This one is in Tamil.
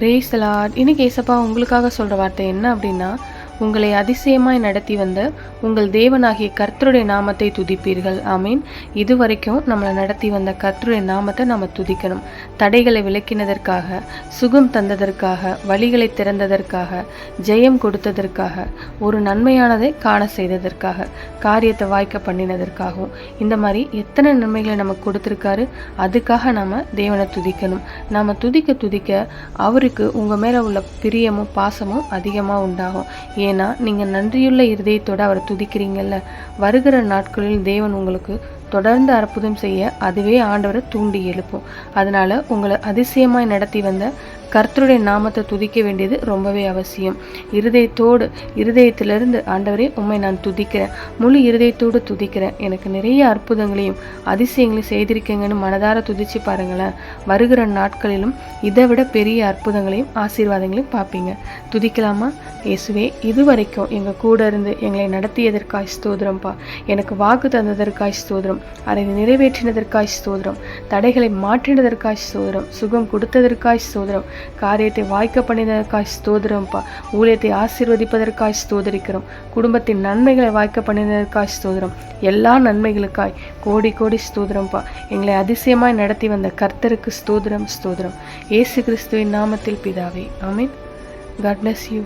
பிரேஸ் லார்ட் இன்னைக்கு ஏசப்பா உங்களுக்காக சொல்கிற வார்த்தை என்ன அப்படின்னா உங்களை அதிசயமாய் நடத்தி வந்த உங்கள் தேவனாகிய கர்த்தருடைய நாமத்தை துதிப்பீர்கள். ஆமீன். இதுவரைக்கும் நம்மளை நடத்தி வந்த கர்த்தருடைய நாமத்தை நம்ம துதிக்கணும். தடைகளை விலக்கினதற்காக சுகம் தந்ததற்காக வழிகளை திறந்ததற்காக ஜெயம் கொடுத்ததற்காக ஒரு நன்மையானதை காண செய்ததற்காக காரியத்தை வாய்க்க பண்ணினதற்காகவும் இந்த மாதிரி எத்தனை நன்மைகளை நமக்கு கொடுத்துருக்காரு அதுக்காக நம்ம தேவனை துதிக்கணும். நம்ம துதிக்க துதிக்க அவருக்கு உங்கள் மேலே உள்ள பிரியமும் பாசமும் அதிகமாக உண்டாகும். ஏன்னா நீங்கள் நன்றியுள்ள இருதயத்தோட அவரை துதிக்கிறீங்கல்ல. வருகிற நாட்களில் தேவன் உங்களுக்கு தொடர்ந்து அற்புதம் செய்ய அதுவே ஆண்டவரை தூண்டி எழுப்பும். அதனால உங்களை அதிசயமாய் நடத்தி வந்த கர்த்தருடைய நாமத்தை துதிக்க வேண்டியது ரொம்பவே அவசியம். இருதயத்தோடு இருதயத்திலிருந்து ஆண்டவரே உண்மை நான் துதிக்கிறேன். முழு இருதயத்தோடு துதிக்கிறேன். எனக்கு நிறைய அற்புதங்களையும் அதிசயங்களையும் செய்திருக்கீங்கன்னு மனதார துதிச்சு பாருங்களேன். வருகிற நாட்களிலும் இதை விட பெரிய அற்புதங்களையும் ஆசீர்வாதங்களையும் பார்ப்பீங்க. துதிக்கலாமா? இயேசுவே இதுவரைக்கும் எங்கள் கூட இருந்து எங்களை நடத்தியதற்காய் ஸ்தோதிரம்ப்பா எனக்கு வாக்கு தந்ததற்காய் ஸ்தோத்திரம் அதை நிறைவேற்றினதற்காய் ஸ்தோத்திரம். தடைகளை மாற்றினதற்காய் ஸ்தோத்திரம். சுகம் கொடுத்ததற்காய் ஸ்தோத்திரம். காரியத்தை வாய்க்க பண்ணினதற்காய் ஸ்தோத்திரம்ப்பா ஊழியத்தை ஆசீர்வதிப்பதற்காய் ஸ்தோதரிக்கிறோம் குடும்பத்தின் நன்மைகளை வாய்க்க பண்ணினதற்காய் ஸ்தோத்திரம். எல்லா நன்மைகளுக்காய் கோடி கோடி ஸ்தோத்திரம்ப்பா எங்களை அதிசயமாய் நடத்தி வந்த கர்த்தருக்கு ஸ்தோதிரம் ஸ்தோதிரம் ஏசு கிறிஸ்துவின் நாமத்தில் பிதாவே. ஆமீன். God bless you